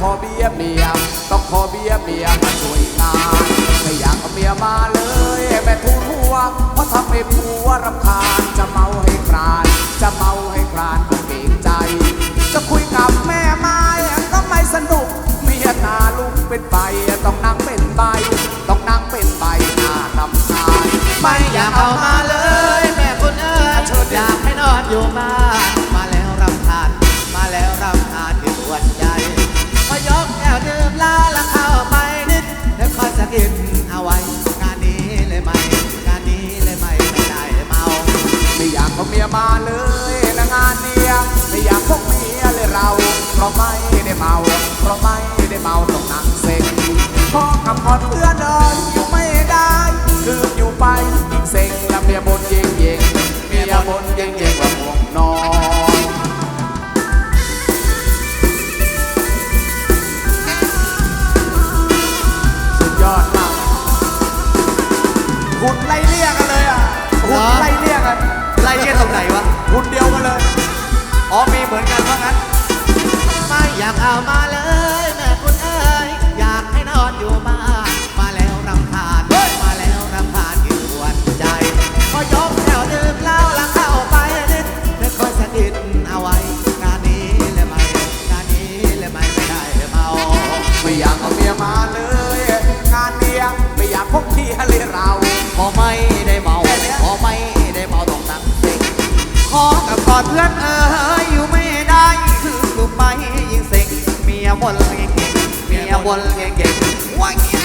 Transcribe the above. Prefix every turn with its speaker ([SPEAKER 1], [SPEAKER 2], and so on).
[SPEAKER 1] ขอเบียร์เมียต้องขอเบียร์เมียมาช่วยงานไม่อยากเอาเมียมาเลยแม่ทูนหัวเพราะทำให้ผัวรำคาญจะเมาให้คราน จะเมาให้ครานก็เกรงใจ จะคุยกับแม่ไม้ก็ไม่สนุกเมียหนาลุกเป็นใบต้องนั่งเป็นใบต้องนั่งเป็นใบหน้านำคาญ
[SPEAKER 2] ไม่อยากเอามาเลยแม่คุณเอ๋ย
[SPEAKER 1] เชิญดิ
[SPEAKER 2] อยากให้นอนอยู่บ้านะไม่ได้เมา
[SPEAKER 1] เพราะไม่ได้เมาต้องนั่งเซ็งพ่อกับพอดเพื่อนเดินอยู่ไม่ได้คืออยู่ไปเซ็งแล้วเมียบนเย่งเย่งเมียบนเย่งเย่งว่าห่วงนอนากเอา
[SPEAKER 2] มาเลยแม่คุณเอ๋ยอยากให้นอนอยู่บ้านมาแล้วรำคาญมาแล้วรำคาญที่ปวดใจ พอยกแถวดื่มเหล้าแล้วเข้าไปนิดเพื่อคอยสะกิดเอาไว้งานนี้เลยไหมงานนี้เลยไหมไม่ได้เมา
[SPEAKER 1] ไม่อยากเอาเมียมาเลย งานเลี้ยงไม่อยากพกเมียเลยเรา
[SPEAKER 2] พอไม่ได้เมาพอไม่ได้เมาต้องตั้งเซ็งขอกับกอดเพื่อนเอ๋ย คืออยู่ไปยิ่ง